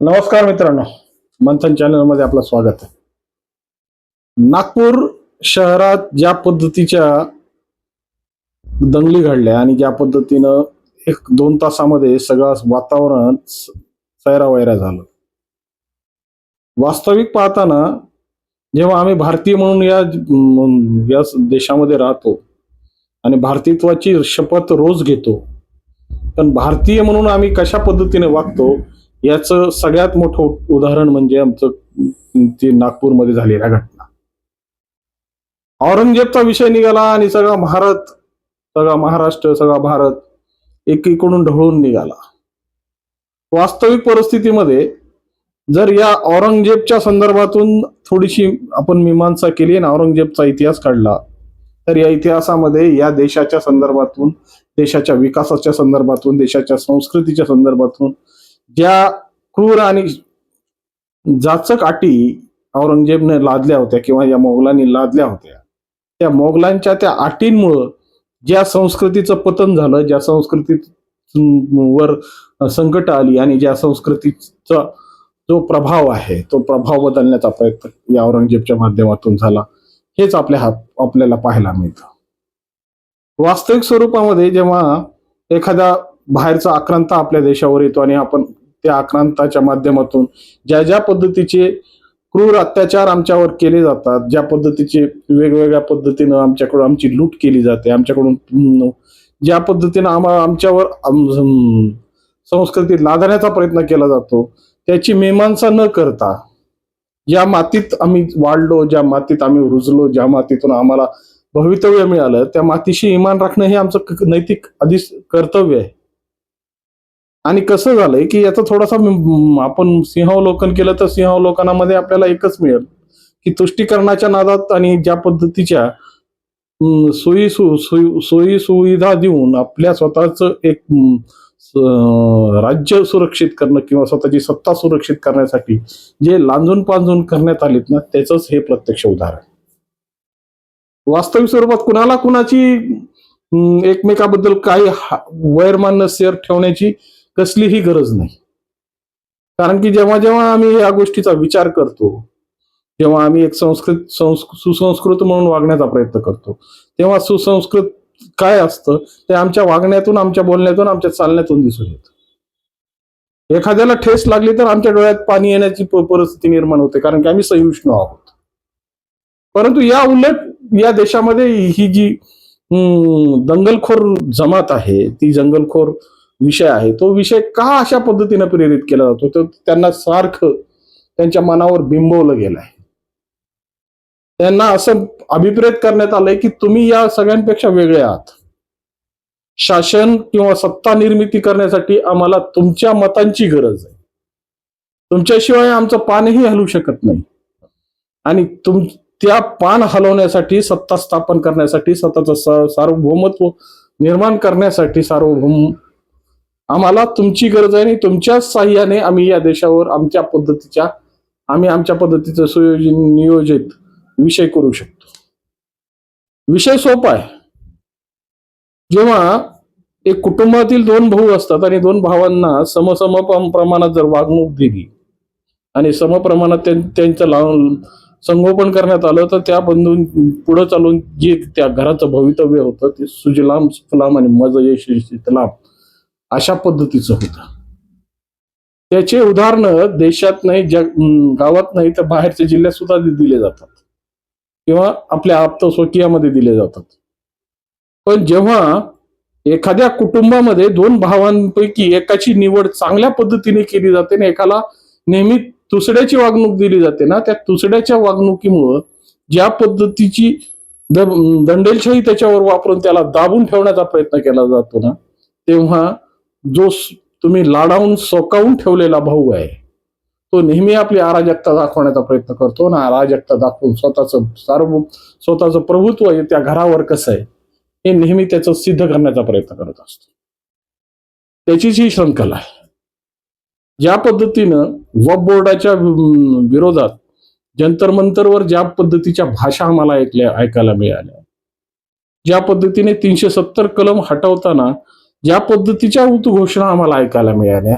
नमस्कार मित्रांनो मंथन चॅनलमध्ये आपलं स्वागत आहे. नागपूर शहरात ज्या पद्धतीच्या दंगली घडल्या आणि ज्या पद्धतीनं एक दोन तासामध्ये सगळं वातावरण सैरावैरा झालं. वास्तविक पाहताना जेव्हा आम्ही भारतीय म्हणून या या देशामध्ये राहतो आणि भारतीत्वाची शपथ रोज घेतो पण भारतीय म्हणून आम्ही कशा पद्धतीने वागतो याचं सगळ्यात मोठं उदाहरण म्हणजे आमचं ती नागपूरमध्ये झालेल्या घटना. औरंगजेबचा विषय निघाला आणि सगळा भारत सगळा महाराष्ट्र सगळा भारत एकीकडून ढवळून निघाला. वास्तविक परिस्थितीमध्ये जर या औरंगजेबच्या संदर्भातून थोडीशी आपण मीमांसा केली आणि औरंगजेबचा इतिहास काढला तर या इतिहासामध्ये या देशाच्या संदर्भातून देशाच्या विकासाच्या संदर्भातून देशाच्या संस्कृतीच्या संदर्भातून ज्या क्रूर आणि जाचक अटी औरंगजेबने लादल्या होत्या किंवा या मोगलांनी लादल्या होत्या त्या मोगलांच्या त्या अटींमुळं ज्या संस्कृतीचं पतन झालं ज्या संस्कृती वर संकट आली आणि ज्या संस्कृतीचा जो प्रभाव आहे तो प्रभाव बदलण्याचा प्रयत्न या औरंगजेबच्या माध्यमातून झाला हेच आपल्या हात आपल्याला पाहायला मिळतं. वास्तविक स्वरूपामध्ये जेव्हा एखादा बाहेरचा आक्रांत आपल्या देशावर येतो आणि आपण त्या आक्रांताच्या माध्यमातून ज्या ज्या पद्धतीचे क्रूर अत्याचार आमच्यावर केले जातात ज्या पद्धतीचे वेगवेगळ्या पद्धतीनं आमच्याकडून आमची लूट केली जाते आमच्याकडून ज्या पद्धतीनं आम्हा आमच्यावर संस्कृती लादण्याचा प्रयत्न केला जातो त्याची मीमांसा न करता ज्या मातीत आम्ही वाढलो ज्या मातीत आम्ही रुजलो ज्या मातीतून आम्हाला भवितव्य मिळालं त्या मातीशी इमान राखणं हे आमचं नैतिक आधीच कर्तव्य आहे. आणि कसं झालंय की याचा थोडासा आपण सिंहावलोकन केलं तर सिंहावलोकनामध्ये आपल्याला एकच मिळेल की तुष्टीकरणाच्या नादात आणि ज्या पद्धतीच्या सोयी सु सोयी सोयी सुविधा देऊन आपल्या स्वतःच एक राज्य सुरक्षित करणं किंवा स्वतःची सत्ता सुरक्षित करण्यासाठी जे लांजून पांजून करण्यात आलेत ना त्याचंच हे प्रत्यक्ष उदाहरण. वास्तविक स्वरूपात कुणाला कुणाची एकमेकाबद्दल काही वैरमान्य शेअर ठेवण्याची कसलीही गरज नाही. कारण की जेव्हा जेव्हा आम्ही या गोष्टीचा विचार करतो जेव्हा आम्ही एक संस्कृत सुसंस्कृत म्हणून वागण्याचा प्रयत्न करतो तेव्हा सुसंस्कृत काय असतं? ते आमच्या वागण्यातून आमच्या बोलण्यातून आमच्या चालण्यातून दिसून येतं. एखाद्याला ठेस लागली तर आमच्या डोळ्यात पाणी येण्याची परिस्थिती निर्माण होते कारण की आम्ही सहिष्णू आहोत. परंतु या उलट या देशामध्ये ही जी दंगलखोर जमात आहे ती जंगलखोर विषय आहे. तो विषय का अशा पद्धतीने प्रेरित केला जातो? तर त्यांना सारखं त्यांच्या मनावर बिंबवलं गेलं आहे त्यांना असं अभिप्रेत करण्यात आलंय की तुम्ही या सगळ्यांपेक्षा वेगळे आहात. शासन किंवा सत्ता निर्मिती करण्यासाठी आम्हाला तुमच्या मतांची गरज आहे. तुमच्याशिवाय आमचं पानही हलू शकत नाही. आणि तुम त्या पान हलवण्यासाठी सत्ता स्थापन करण्यासाठी स्वतःचं सार्वभौमत्व निर्माण करण्यासाठी सार्वभौम आम्हाला तुमची गरज आहे आणि तुमच्या साह्याने आम्ही या देशावर आमच्या पद्धतीच्या आम्ही आमच्या पद्धतीचं सुयोजन नियोजित विषय करू शकतो. विषय सोपा आहे. जेव्हा एक कुटुंबातील दोन भाऊ असतात आणि दोन भावांना समसम प्रमाणात जर वागणूक दिली आणि समप्रमाणात त्यांचं लावून संगोपन करण्यात आलं तर त्या बंधून पुढे चालून जे त्या घराचं भवितव्य होतं ते सुजलाम सुफलाम आणि मज यश शीतलाम अशा पद्धतीचं होतं. त्याचे उदाहरणं देशात नाही जग गावात नाही तर बाहेरच्या जिल्ह्यात सुद्धा दिले जातात. किंवा आपल्या आप्त स्वकीयामध्ये दिले जातात. पण जेव्हा एखाद्या कुटुंबामध्ये दोन भावांपैकी एकाची निवड चांगल्या पद्धतीने केली जाते आणि एकाला नेहमी तुसड्याची वागणूक दिली जाते ना त्या तुसड्याच्या वागणुकीमुळं ज्या पद्धतीची दंडेलशाही त्याच्यावर वापरून त्याला दाबून ठेवण्याचा प्रयत्न केला जातो ना तेव्हा जो तुम्ही लाडावून सोकावून ठेवलेला भाऊ आहे तो नेहमी आपली अराजकता दाखवण्याचा प्रयत्न करतो ना अराजकता दाखवून स्वतःचं सार्व स्वतःचं प्रभुत्व आहे त्या घरावर कसं आहे हे नेहमी त्याचं सिद्ध करण्याचा प्रयत्न करत असतो. त्याचीच ही श्रंखला आहे. ज्या पद्धतीनं वब बोर्डाच्या विरोधात जंतर मंतरवर ज्या पद्धतीच्या भाषा आम्हाला ऐकल्या ऐकायला मिळाल्या ज्या पद्धतीने तीनशे सत्तर कलम हटवताना ज्या पद्धतीच्या उद्घोषणा आम्हाला ऐकायला मिळाल्या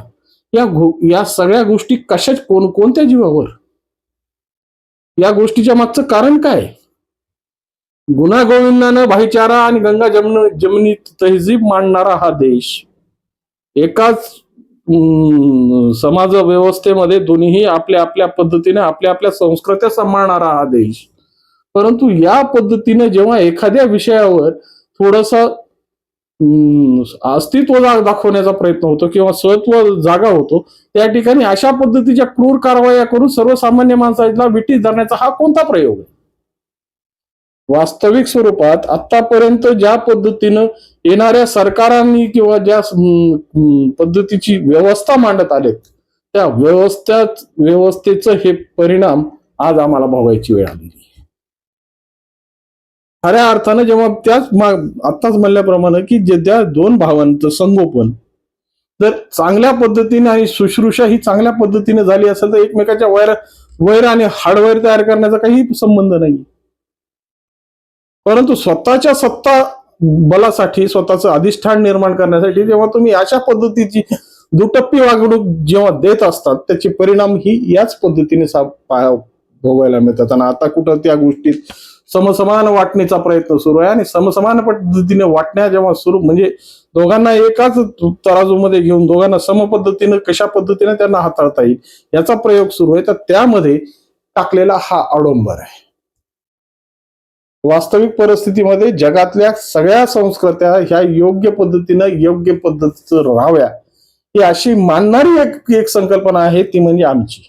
या या सगळ्या गोष्टी कशा कोण कोणत्या जीवावर? या गोष्टीच्या मागचं कारण काय? गुन्हा गोविंदानं भाईचारा आणि गंगा जमन जमिनीत तहजीब मांडणारा हा देश एकाच अं, समाज व्यवस्थेमध्ये दोन्हीही आपल्या आपल्या पद्धतीने आपल्या आपल्या संस्कृत्या सांभाळणारा हा देश. परंतु या पद्धतीने जेव्हा एखाद्या विषयावर थोडस अस्तित्व दाखवण्याचा प्रयत्न होतो किंवा स्वत्व जागा होतो त्या ठिकाणी अशा पद्धतीच्या क्रूर कारवाया करून सर्वसामान्य माणसाला विटीस धरण्याचा हा कोणता प्रयोग आहे वास्तविक स्वरूपात आतापर्यंत ज्या पद्धतीनं येणाऱ्या सरकारांनी किंवा ज्या पद्धतीची व्यवस्था मांडत आलेत त्या व्यवस्थाच व्यवस्थेचं हे परिणाम आज आम्हाला भोगायची वेळ आलेली आहे. खऱ्या अर्थानं जेव्हा त्याच आत्ताच म्हणल्याप्रमाणे की जे त्या दोन भावांचं संगोपन जर चांगल्या पद्धतीने आणि शुश्रूषा ही चांगल्या पद्धतीने झाली असेल तर एकमेकाच्या वैर वैर आणि हार्डवेअर तयार करण्याचा काही संबंध नाही. परंतु स्वतःच्या सत्ता बलासाठी स्वतःचं अधिष्ठान निर्माण करण्यासाठी जेव्हा तुम्ही अशा पद्धतीची दुटप्पी वागणूक जेव्हा देत असतात त्याचे परिणाम ही याच पद्धतीने सा- भोगायला मिळतात. आणि आता कुठं त्या गोष्टीत समसमान वाटणीचा प्रयत्न सुरू आहे आणि समसमान पद्धतीने वाटण्या जेव्हा सुरू म्हणजे दोघांना एकाच तराजूमध्ये घेऊन दोघांना सम पद्धतीनं कशा पद्धतीने त्यांना हाताळता येईल याचा प्रयोग सुरू आहे. तर त्यामध्ये टाकलेला हा अडोंबर आहे. वास्तविक परिस्थितीमध्ये जगातल्या सगळ्या संस्कृत्या ह्या योग्य पद्धतीनं योग्य पद्धतीचं राहाव्या ही अशी मानणारी एक एक संकल्पना आहे ती म्हणजे आमची.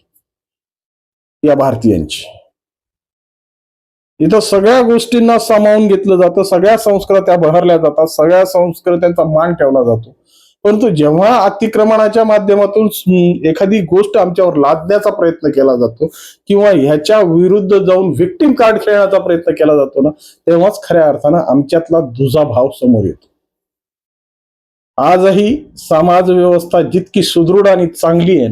या भारतीयांची. इथं सगळ्या गोष्टींना सामावून घेतलं जातं सगळ्या संस्कृत्या बहरल्या जातात सगळ्या संस्कृत्यांचा मान ठेवला जातो. परंतु जेव्हा अतिक्रमणाच्या माध्यमातून एखादी गोष्ट आमच्यावर लादण्याचा प्रयत्न केला जातो किंवा ह्याच्या विरुद्ध जाऊन व्हिक्टिम कार्ड खेळण्याचा प्रयत्न केला जातो ना तेव्हाच खऱ्या अर्थानं आमच्यातला दुजा भाव समोर येतो. आजही समाज व्यवस्था जितकी सुदृढ आणि चांगली आहे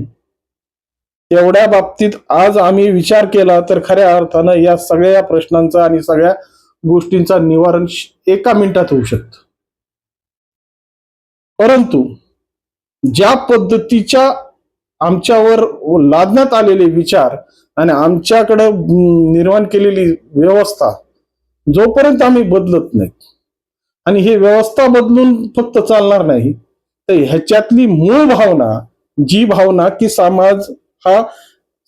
एवढ्या बाबतीत आज आम्ही विचार केला तर खऱ्या अर्थानं या सगळ्या प्रश्नांचा आणि सगळ्या गोष्टींचा निवारण एका मिनिटात होऊ शकतं. परंतु ज्या पद्धतीच्या आमच्यावर लादण्यात आलेले विचार आणि आमच्याकडे निर्माण केलेली व्यवस्था जोपर्यंत आम्ही बदलत नाही आणि ही व्यवस्था बदलून फक्त चालणार नाही तर ह्याच्यातली मूळ भावना जी भावना की समाज हा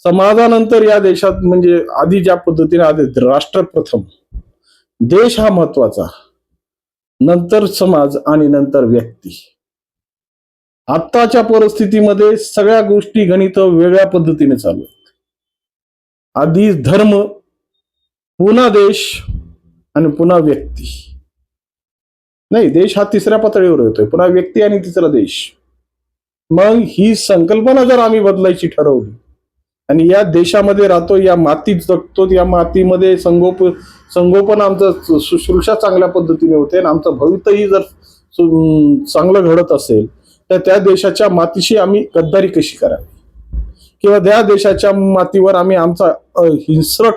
समाजानंतर या देशात म्हणजे आधी ज्या पद्धतीने आधी राष्ट्र प्रथम देश हा महत्त्वाचा. नंतर समाज आणि नंतर व्यक्ती. आत्ताच्या परिस्थितीमध्ये सगळ्या गोष्टी गणित वेगळ्या पद्धतीने चालू आहेत. आधी धर्म पुन्हा देश आणि पुन्हा व्यक्ती. नाही देश हा तिसऱ्या पातळीवर येतोय. पुन्हा व्यक्ती आणि तिसरा देश. मग ही संकल्पना जर आम्ही बदलायची ठरवली आणि या देशामध्ये राहतो या मातीत जगतो या मातीमध्ये संगोप संगोपन आमचं शुश्रूषा चांगल्या पद्धतीने होते आणि आमचं भवितही जर सु- चांगलं घडत असेल तर त्या देशाच्या मातीशी आम्ही गद्दारी कशी करावी? किंवा त्या देशाच्या मातीवर आम्ही आमचा अ, हिंस्रक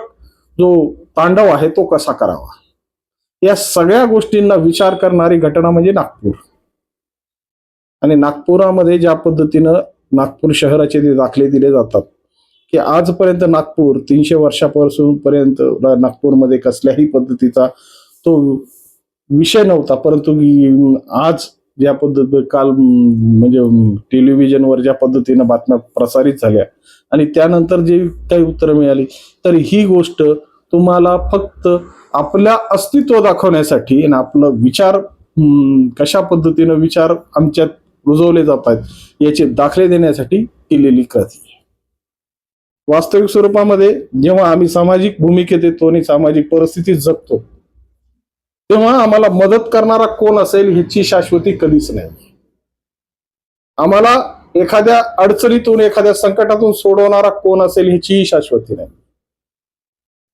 जो तांडव आहे तो कसा करावा? या सगळ्या गोष्टींना विचार करणारी घटना म्हणजे नागपूर. आणि नागपुरामध्ये ज्या पद्धतीनं नागपूर शहराचे जे दाखले दिले जातात की आजपर्यंत नागपूर तीनशे वर्षापासून पर्यंत नागपूरमध्ये कसल्याही पद्धतीचा तो विषय नव्हता परंतु आज ज्या पद्धती काल म्हणजे टेलिव्हिजनवर ज्या पद्धतीनं बातम्या प्रसारित झाल्या आणि त्यानंतर जे काही उत्तरं मिळाली तर ही गोष्ट तुम्हाला फक्त आपल्या अस्तित्व दाखवण्यासाठी आणि आपलं विचार कशा पद्धतीनं विचार आमच्यात रुजवले जात आहेत. याचे दाखले देण्यासाठी केलेली कृती वास्तविक स्वरूपामध्ये जेव्हा आम्ही सामाजिक भूमिकेत येतो आणि सामाजिक परिस्थितीत जगतो तेव्हा आम्हाला मदत करणारा कोण असेल ह्याची शाश्वती कधीच नाही. आम्हाला एखाद्या अडचणीतून एखाद्या संकटातून सोडवणारा कोण असेल ह्याचीही शाश्वती नाही.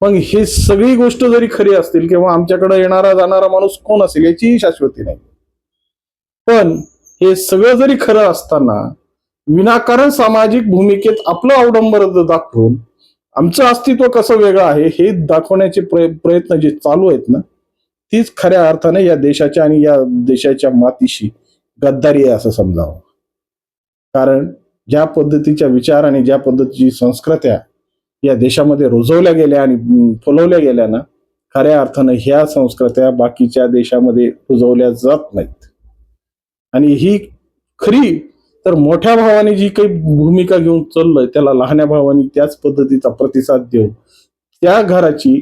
मग ही सगळी गोष्ट जरी खरी असतील किंवा आमच्याकडे येणारा जाणारा माणूस कोण असेल याचीही शाश्वती नाही. पण हे सगळं जरी खरं असताना विनाकारण सामाजिक भूमिकेत आपलं अवडंबर दाखवून आमचं अस्तित्व कसं वेगळं आहे हे दाखवण्याचे प्रयत्न जे चालू आहेत ना तीच खऱ्या अर्थाने या देशाच्या आणि या देशाच्या मातीशी गद्दारी आहे असं समजावं. कारण ज्या पद्धतीच्या विचार आणि ज्या पद्धतीची संस्कृत्या या देशामध्ये रुजवल्या गेल्या आणि फुलवल्या गेल्या ना खऱ्या अर्थानं ह्या संस्कृत्या बाकीच्या देशामध्ये रुजवल्या जात नाहीत. आणि ही खरी तर मोठ्या भावाने जी काही भूमिका घेऊन चाललोय त्याला लहान्या भावाने त्याच पद्धतीचा प्रतिसाद देऊन त्या घराची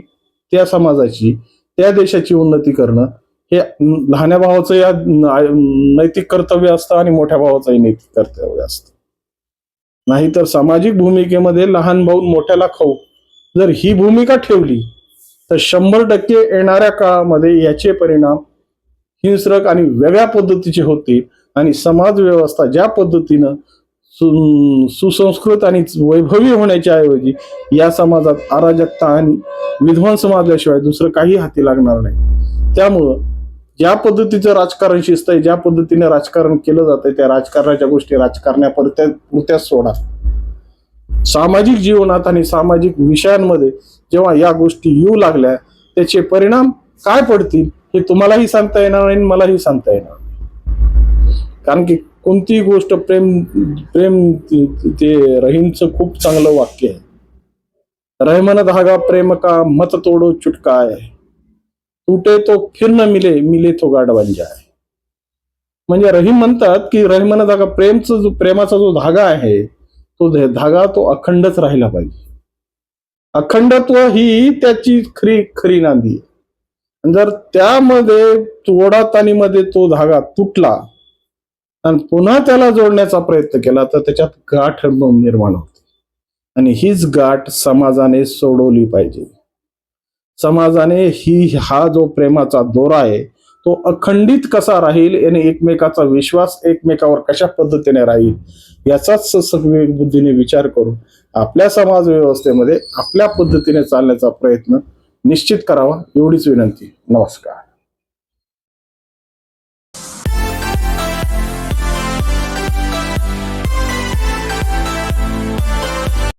त्या समाजाची त्या देशाची उन्नती करणं हे लहान्या भावाचं या नैतिक कर्तव्य असतं आणि मोठ्या भावाचंही नैतिक कर्तव्य असतं. नाहीतर सामाजिक भूमिकेमध्ये लहान भाऊ मोठ्याला खाऊ जर ही भूमिका ठेवली तर शंभर टक्के येणाऱ्या काळामध्ये याचे परिणाम हिंसक आणि वेगळ्या पद्धतीचे होते. आणि समाज व्यवस्था ज्या पद्धतीनं सु- सुसंस्कृत आणि वैभवी होण्याच्या ऐवजी या समाजात अराजकता आणि विध्वंस माजल्याशिवाय दुसरं काही हाती लागणार नाही. त्यामुळं ज्या पद्धतीचं राजकारण शिस्त आहे ज्या पद्धतीने राजकारण केलं जातंय त्या राजकारणाच्या गोष्टी राजकारण्यापुरत्या सोडा. सामाजिक जीवनात आणि सामाजिक विषयांमध्ये जेव्हा या गोष्टी येऊ लागल्या त्याचे परिणाम काय पडतील? हे तुम्हालाही सांगता येणार नाही आणि मलाही सांगता येणार कारण की कोणतीही गोष्ट प्रेम प्रेम ते रहीमचं खूप चांगलं वाक्य आहे. रहमन धागा प्रेम का मत तोडो चुटका आहे. तुटे तो फिर न मिले मिले तो गाड बन जाय म्हणजे रहीम म्हणतात की रहीमन धागा प्रेमचा जो प्रेमाचा जो धागा आहे तो धागा तो अखंडच राहिला पाहिजे. अखंडत्व ही त्याची खरी खरी नांदी आहे. जर त्यामध्ये तोडातानीमध्ये तो धागा तुटला आणि पुन्हा त्याला जोडण्याचा प्रयत्न केला तर त्याच्यात गाठ निर्माण होते. आणि हीच गाठ समाजाने सोडवली पाहिजे. समाजाने ही हा जो प्रेमाचा दोरा आहे तो अखंडित कसा राहील आणि एकमेकाचा विश्वास एकमेकावर कशा पद्धतीने राहील याचाच सगळे बुद्धीने विचार करून आपल्या समाज व्यवस्थेमध्ये आपल्या पद्धतीने चालण्याचा प्रयत्न निश्चित करावा एवढीच विनंती. नमस्कार.